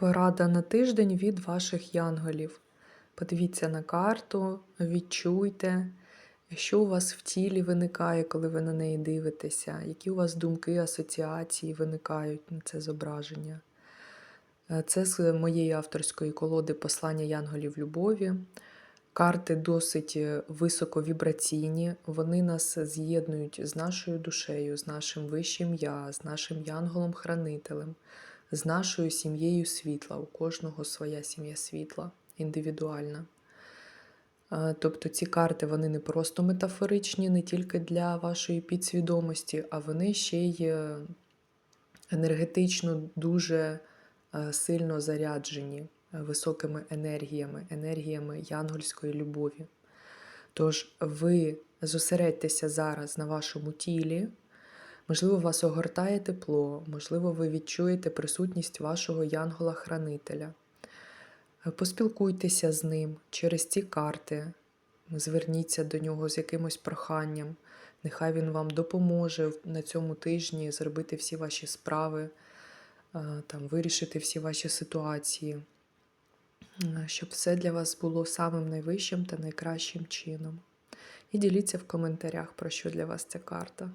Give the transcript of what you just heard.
Порада на тиждень від ваших янголів. Подивіться на карту, відчуйте, що у вас в тілі виникає, коли ви на неї дивитеся, які у вас думки, асоціації виникають на це зображення. Е, Це з моєї авторської колоди Послання янголів любові. Карти досить е, високовібраційні, вони нас з'єднують з нашою душею, з нашим вищим я, з нашим янголом-хранителем, з нашою сім'єю світла. У кожного своя сім'я світла, індивідуальна. Е, Тобто ці карти вони не просто метафоричні, не тільки для вашої підсвідомості, а вони ще й е, енергетично дуже е, сильно заряджені високими енергіями, енергіями янгольської любові. Тож ви зосередьтеся зараз на вашому тілі. Можливо, вас огортає тепло, можливо, ви відчуєте присутність вашого янгола-хранителя. Поспілкуйтеся з ним через ці карти, зверніться до нього з якимось проханням. Нехай він вам допоможе на цьому тижні зробити всі ваші справи, е, там, вирішити всі ваші ситуації, е, щоб все для вас було самим найвищим та найкращим чином. І діліться в коментарях, про що для вас ця карта.